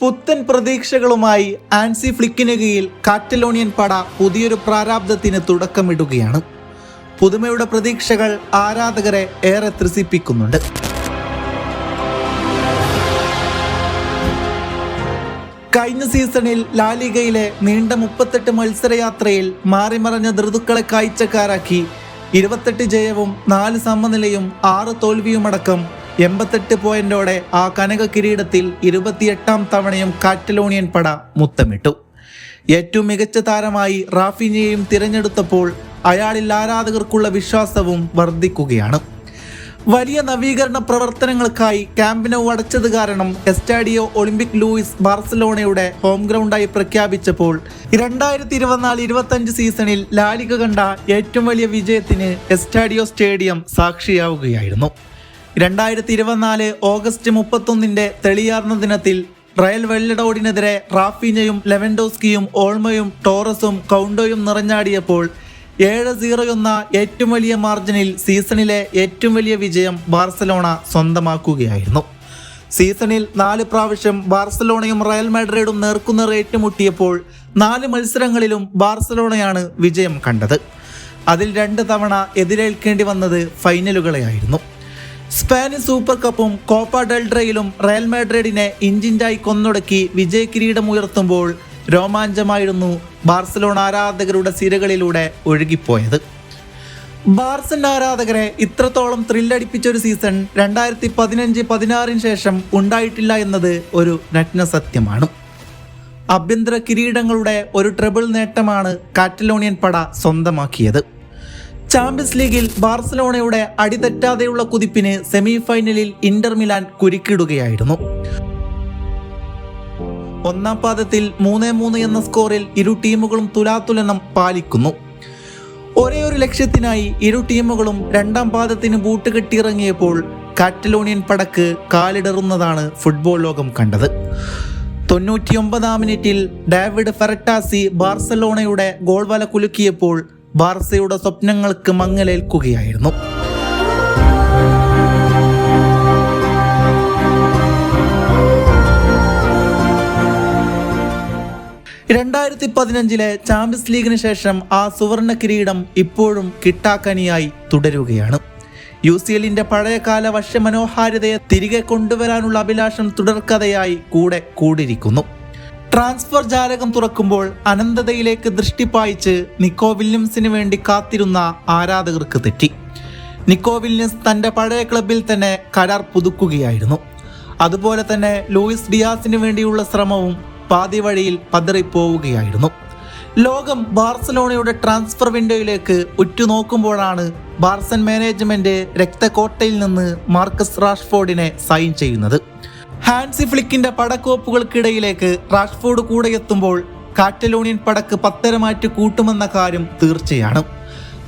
പുത്തൻ പ്രതീക്ഷകളുമായി ആൻസി ഫ്ലിക്കിന് കീഴിൽ കാറ്റലോണിയൻ പട പുതിയൊരു പ്രാരാബ്ദത്തിന് തുടക്കമിടുകയാണ്. പുതുമയുടെ പ്രതീക്ഷകൾ ആരാധകരെ ഏറെ ത്രസിപ്പിക്കുന്നുണ്ട്. കഴിഞ്ഞ സീസണിൽ ലാലിഗയിലെ നീണ്ട മുപ്പത്തെട്ട് മത്സരയാത്രയിൽ മാറിമറഞ്ഞ ഋതുക്കളെ കാഴ്ചക്കാരാക്കി ഇരുപത്തെട്ട് ജയവും നാല് സമനിലയും ആറ് തോൽവിയുമടക്കം എൺപത്തെട്ട് പോയിന്റോടെ ആ കനക കിരീടത്തിൽ ഇരുപത്തിയെട്ടാം തവണയും കാറ്റലോണിയൻ പട മുത്തമിട്ടു. ഏറ്റവും മികച്ച താരമായി റാഫിനെയും തിരഞ്ഞെടുത്തപ്പോൾ അയാളിൽ ആരാധകർക്കുള്ള വിശ്വാസവും വർദ്ധിക്കുകയാണ്. വലിയ നവീകരണ പ്രവർത്തനങ്ങൾക്കായി ക്യാമ്പിനോ അടച്ചത് കാരണം എസ്റ്റാഡിയോ ഒളിമ്പിക് ലൂയിസ് ബാർസലോണയുടെ ഹോം ഗ്രൗണ്ടായി പ്രഖ്യാപിച്ചപ്പോൾ രണ്ടായിരത്തി ഇരുപത്തിനാല് ഇരുപത്തഞ്ച് സീസണിൽ ലാലിക കണ്ട ഏറ്റവും വലിയ വിജയത്തിന് എസ്റ്റാഡിയോ സ്റ്റേഡിയം സാക്ഷിയാവുകയായിരുന്നു. രണ്ടായിരത്തി ഇരുപത്തിനാല് ഓഗസ്റ്റ് മുപ്പത്തൊന്നിന്റെ തെളിയാർന്ന ദിനത്തിൽ റയൽ വെള്ളിടോടിനെതിരെ റാഫിനയും ലെവൻഡോസ്കിയും ഓൾമയും ടോറസും കൗണ്ടോയും നിറഞ്ഞാടിയപ്പോൾ ഏഴ് സീറോ എന്ന ഏറ്റവും വലിയ മാർജിനിൽ സീസണിലെ ഏറ്റവും വലിയ വിജയം ബാർസലോണ സ്വന്തമാക്കുകയായിരുന്നു. സീസണിൽ നാല് പ്രാവശ്യം ബാർസലോണയും റയൽ മാഡ്രിഡും നേർക്കുനേർ ഏറ്റുമുട്ടിയപ്പോൾ നാല് മത്സരങ്ങളിലും ബാർസലോണയാണ് വിജയം കണ്ടത്. അതിൽ രണ്ട് തവണ എതിരേൽക്കേണ്ടി വന്നത് ഫൈനലുകളെയായിരുന്നു. സ്പാനിഷ് സൂപ്പർ കപ്പും കോപ്പ ഡെൽഡ്രയിലും റയൽ മാഡ്രിഡിനെ ഇഞ്ചിഞ്ചായി കൊന്നൊടുക്കി വിജയ കിരീടം ഉയർത്തുമ്പോൾ രോമാഞ്ചമായിരുന്നു ബാർസലോണ ആരാധകരുടെ സിരകളിലൂടെ ഒഴുകിപ്പോയത്. ബാർസൻ ആരാധകരെ ഇത്രത്തോളം ത്രില്ലടിപ്പിച്ച ഒരു സീസൺ രണ്ടായിരത്തി പതിനഞ്ച് പതിനാറിന് ശേഷം ഉണ്ടായിട്ടില്ല എന്നത് ഒരു നഗ്നസത്യമാണ് ആഭ്യന്തര കിരീടങ്ങളുടെ ഒരു ട്രിബിൾ നേട്ടമാണ് കാറ്റലോണിയൻ പട സ്വന്തമാക്കിയത്. ചാമ്പ്യൻസ് ലീഗിൽ ബാർസലോണയുടെ അടിതെറ്റാതെയുള്ള കുതിപ്പിന് സെമി ഫൈനലിൽ ഇന്റർ മിലാൻ കുരുക്കിടുകയായിരുന്നു ഒന്നാം പാദത്തിൽ മൂന്ന് മൂന്ന് എന്ന സ്കോറിൽ ഇരു ടീമുകളും തുലാതുലനം പാലിക്കുന്നു. ഒരേ ഒരു ലക്ഷ്യത്തിനായി ഇരു ടീമുകളും രണ്ടാം പാദത്തിന് ബൂട്ട് കെട്ടിയിറങ്ങിയപ്പോൾ കാറ്റലോണിയൻ പടക്ക് കാലിടറുന്നതാണ് ഫുട്ബോൾ ലോകം കണ്ടത്. തൊണ്ണൂറ്റിയൊമ്പതാം മിനിറ്റിൽ ഡാവിഡ് ഫെറട്ടാസി ബാർസലോണയുടെ ഗോൾ വല കുലുക്കിയപ്പോൾ ബാർസയുടെ സ്വപ്നങ്ങൾക്ക് മങ്ങലേൽക്കുകയായിരുന്നു. രണ്ടായിരത്തി പതിനഞ്ചിലെ ചാമ്പ്യൻസ് ലീഗിന് ശേഷം ആ സുവർണ കിരീടം ഇപ്പോഴും കിട്ടാക്കനിയായി തുടരുകയാണ്. യു സി എല്ലിന്റെ പഴയകാല വശ്യമനോഹാരിതയെ തിരികെ കൊണ്ടുവരാനുള്ള അഭിലാഷം തുടർക്കഥയായി കൂടെ കൂടിയിരിക്കുന്നു. ട്രാൻസ്ഫർ ജാലകം തുറക്കുമ്പോൾ അനന്തതയിലേക്ക് ദൃഷ്ടി പായിച്ച് നിക്കോ വില്യംസിന് വേണ്ടി കാത്തിരുന്ന ആരാധകർക്ക് തെറ്റി. നിക്കോ വില്യംസ് തന്റെ പഴയ ക്ലബിൽ തന്നെ കരാർ പുതുക്കുകയായിരുന്നു. അതുപോലെ തന്നെ ലൂയിസ് ഡിയാസിന് വേണ്ടിയുള്ള ശ്രമവും പാതി വഴിയിൽ പതറിപ്പോവുകയായിരുന്നു. ലോകം ബാർസലോണയുടെ ട്രാൻസ്ഫർ വിൻഡോയിലേക്ക് ഉറ്റുനോക്കുമ്പോഴാണ് ബാർസൻ മാനേജ്മെന്റ് രക്തക്കോട്ടയിൽ നിന്ന് മാർക്കസ് റാഷ്ഫോർഡിനെ സൈൻ ചെയ്യുന്നത്. ഹാൻസി ഫ്ലിക്കിന്റെ പടക്കോപ്പുകൾക്കിടയിലേക്ക് റാഷ്ഫോർഡ് കൂടെ എത്തുമ്പോൾ കാറ്റലോണിയൻ പടക്ക് പത്തരമാറ്റ് കൂട്ടുമെന്ന കാര്യം തീർച്ചയാണ്.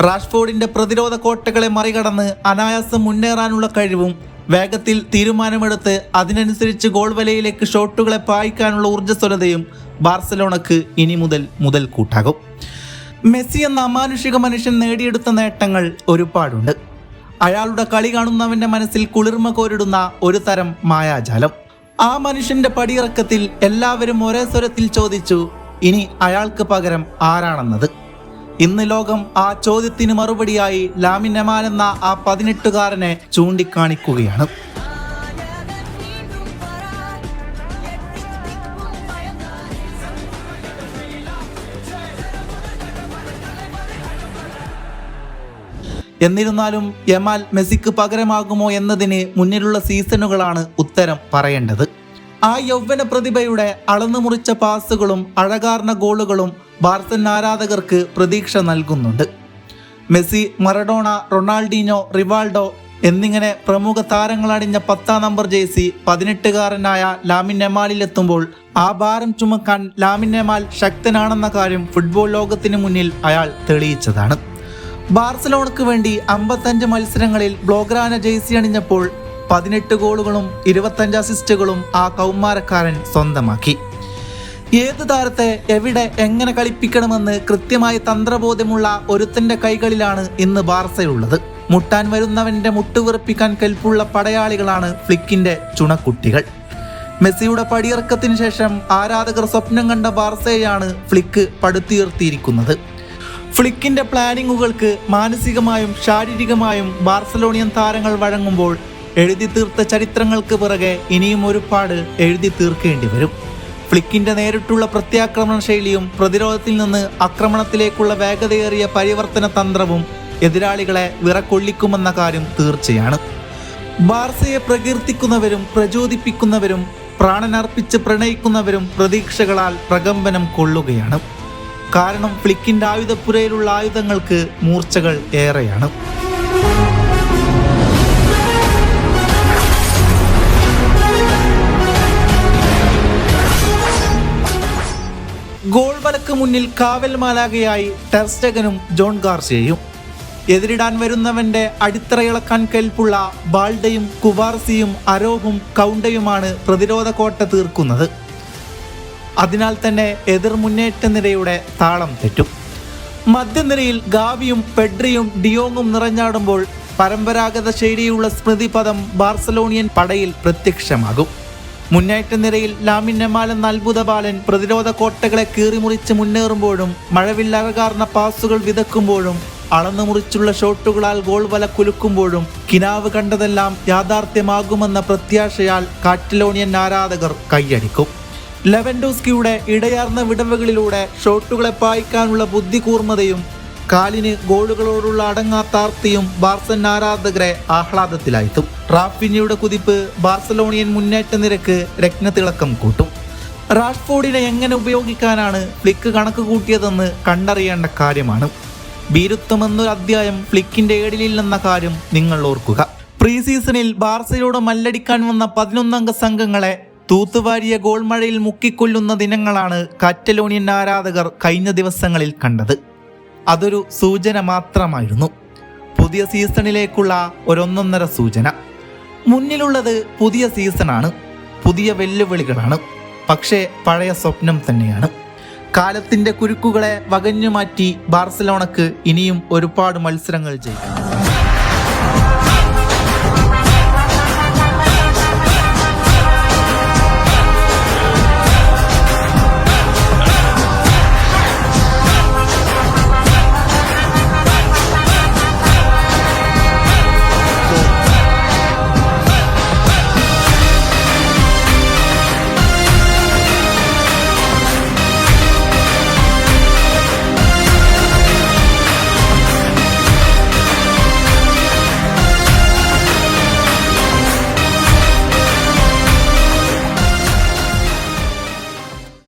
റാഷ്ഫോർഡിന്റെ പ്രതിരോധ കോട്ടകളെ മറികടന്ന് അനായാസം മുന്നേറാനുള്ള കഴിവും വേഗത്തിൽ തീരുമാനമെടുത്ത് അതിനനുസരിച്ച് ഗോൾ വലയിലേക്ക് ഷോട്ടുകളെ പായിക്കാനുള്ള ഊർജസ്വലതയും ബാർസലോണക്ക് ഇനി മുതൽ മുതൽ കൂട്ടാകും മെസ്സി എന്ന അമാനുഷിക മനുഷ്യൻ നേടിയെടുത്ത നേട്ടങ്ങൾ ഒരുപാടുണ്ട്. അയാളുടെ കളി കാണുന്നവന്റെ മനസ്സിൽ കുളിർമ കോരിടുന്ന ഒരു തരം മായാജാലം. ആ മനുഷ്യന്റെ പടിയിറക്കത്തിൽ എല്ലാവരും ഒരേ സ്വരത്തിൽ ചോദിച്ചു ഇനി അയാൾക്ക് പകരം ആരാണെന്നത്? ഇന്ന് ലോകം ആ ചോദ്യത്തിന് മറുപടിയായി ലാമിൻ എമാൻ എന്ന ആ പതിനെട്ടുകാരനെ ചൂണ്ടിക്കാണിക്കുകയാണ്. എന്നിരുന്നാലും യമാൽ മെസ്സിക്ക് പകരമാകുമോ എന്നതിന് മുന്നിലുള്ള സീസണുകളാണ് ഉത്തരം പറയേണ്ടത്. ആ യൗവന പ്രതിഭയുടെ അളന്നു മുറിച്ച പാസുകളും അഴകാർന്ന ഗോളുകളും ബാർസൻ ആരാധകർക്ക് പ്രതീക്ഷ നൽകുന്നുണ്ട്. മെസ്സി മറഡോണ റൊണാൾഡീനോ റിവാൾഡോ എന്നിങ്ങനെ പ്രമുഖ താരങ്ങളടിഞ്ഞ പത്താം നമ്പർ ജേഴ്സി പതിനെട്ടുകാരനായ ലാമിൻ നെമാലിലെത്തുമ്പോൾ ആ ഭാരം ചുമക്കാൻ ലാമിൻ നെമാൽ ശക്തനാണെന്ന കാര്യം ഫുട്ബോൾ ലോകത്തിന് മുന്നിൽ അയാൾ തെളിയിച്ചതാണ്. ബാർസലോണക്ക് വേണ്ടി അമ്പത്തഞ്ച് മത്സരങ്ങളിൽ ബ്ലോഗ്രാന ജേഴ്സി അണിഞ്ഞപ്പോൾ പതിനെട്ട് ഗോളുകളും ഇരുപത്തഞ്ച് അസിസ്റ്റുകളും ആ കൗമാരക്കാരൻ സ്വന്തമാക്കി. ഏത് താരത്തെ എവിടെ എങ്ങനെ കളിപ്പിക്കണമെന്ന് കൃത്യമായി തന്ത്രബോധ്യമുള്ള ഒരുത്തന്റെ കൈകളിലാണ് ഇന്ന് ബാർസയുള്ളത്. മുട്ടാൻ വരുന്നവന്റെ മുട്ടുവിറപ്പിക്കാൻ കെൽപ്പുള്ള പടയാളികളാണ് ഫ്ലിക്കിന്റെ ചുണക്കുട്ടികൾ. മെസ്സിയുടെ പടിയിറക്കത്തിന് ശേഷം ആരാധകർ സ്വപ്നം കണ്ട ബാർസയെയാണ് ഫ്ലിക്ക് പടുത്തുയർത്തിയിരിക്കുന്നത്. ഫ്ലിക്കിന്റെ പ്ലാനിങ്ങുകൾക്ക് മാനസികമായും ശാരീരികമായും ബാർസലോണിയൻ താരങ്ങൾ വഴങ്ങുമ്പോൾ എഴുതി തീർത്ത ചരിത്രങ്ങൾക്ക് പിറകെ ഇനിയും ഒരുപാട് എഴുതി തീർക്കേണ്ടി വരും. ഫ്ലിക്കിന്റെ നേരിട്ടുള്ള പ്രത്യാക്രമണ ശൈലിയും പ്രതിരോധത്തിൽ നിന്ന് ആക്രമണത്തിലേക്കുള്ള വേഗതയേറിയ പരിവർത്തന തന്ത്രവും എതിരാളികളെ വിറക്കൊള്ളിക്കുമെന്ന കാര്യം തീർച്ചയാണ്. ബാർസയെ പ്രകീർത്തിക്കുന്നവരും പ്രചോദിപ്പിക്കുന്നവരും പ്രാണനർപ്പിച്ച് പ്രണയിക്കുന്നവരും പ്രതീക്ഷകളാൽ പ്രകമ്പനം കൊള്ളുകയാണ്. കാരണം ഫ്ലിക്കിന്റെ ആയുധപ്പുരയിലുള്ള ആയുധങ്ങൾക്ക് മൂർച്ചകൾ ഏറെയാണ്. ഗോൾ വലക്ക് മുന്നിൽ കാവൽ മാലാകയായി ടെർസ്റ്റഗനും ജോൺ ഗാർസിയയും. എതിരിടാൻ വരുന്നവന്റെ അടിത്തറയിളക്കാൻ കെൽപ്പുള്ള ബാൾഡയും കുവാർസിയും അരോഹും കൗണ്ടയുമാണ് പ്രതിരോധ കോട്ട തീർക്കുന്നത്. അതിനാൽ തന്നെ എതിർ മുന്നേറ്റ നിരയുടെ താളം തെറ്റും. മധ്യനിരയിൽ ഗാവിയും പെഡ്രിയും ഡിയോങ്ങും നിറഞ്ഞാടുമ്പോൾ പരമ്പരാഗത ശൈലിയുള്ള സ്മൃതിപദം ബാർസലോണിയൻ പടയിൽ പ്രത്യക്ഷമാകും. മുന്നേറ്റ നിരയിൽ ലാമിൻ നെമാൽ എന്ന അത്ഭുത ബാലൻ പ്രതിരോധ കോട്ടകളെ കീറിമുറിച്ച് മുന്നേറുമ്പോഴും മഴവില്ലറകാർന്ന പാസുകൾ വിതക്കുമ്പോഴും അളന്നു മുറിച്ചുള്ള ഷോട്ടുകളാൽ ഗോൾ വല കുലുക്കുമ്പോഴും കിനാവ് കണ്ടതെല്ലാം യാഥാർത്ഥ്യമാകുമെന്ന പ്രത്യാശയാൽ കാറ്റലോണിയൻ ആരാധകർ കൈയടിക്കും. ലെവൻഡോസ്കിയുടെ ഇടയാർന്ന വിടവുകളിലൂടെ ഷോട്ടുകളെ പായിക്കാനുള്ള ബുദ്ധി കൂർമ്മതയും കാലിന് ഗോളുകളോടുള്ള അടങ്ങാത്താർത്തിയും ബാർസൻ ആരാധകരെ ആഹ്ലാദത്തിലായിട്ടും റാഫിനിയുടെ കുതിപ്പ് ബാർസലോണിയൻ മുന്നേറ്റ നിരക്ക് രത്നത്തിളക്കം കൂട്ടും. റാഷ്ഫോർഡിനെ എങ്ങനെ ഉപയോഗിക്കാനാണ് ഫ്ലിക്ക് കണക്ക് കൂട്ടിയതെന്ന് കണ്ടറിയേണ്ട കാര്യമാണ്. ഭീരുത്വമെന്നൊരു അധ്യായം ഫ്ലിക്കിന്റെ ഏടിലില്ലെന്ന കാര്യം നിങ്ങൾ ഓർക്കുക. പ്രീ സീസണിൽ ബാർസയോട് മല്ലടിക്കാൻ വന്ന പതിനൊന്നംഗ സംഘങ്ങളെ തൂത്തുവാരിയ ഗോൾമഴയിൽ മുക്കിക്കൊല്ലുന്ന ദിനങ്ങളാണ് കാറ്റലോണിയൻ ആരാധകർ കഴിഞ്ഞ ദിവസങ്ങളിൽ കണ്ടത്. അതൊരു സൂചന മാത്രമായിരുന്നു. പുതിയ സീസണിലേക്കുള്ള ഒരൊന്നൊന്നര സൂചന. മുന്നിലുള്ളത് പുതിയ സീസണാണ്. പുതിയ വെല്ലുവിളികളാണ്. പക്ഷേ പഴയ സ്വപ്നം തന്നെയാണ്. കാലത്തിന്റെ കുരുക്കുകളെ വകഞ്ഞു മാറ്റി ബാർസലോണക്ക് ഇനിയും ഒരുപാട് മത്സരങ്ങൾ ജയിക്കണം.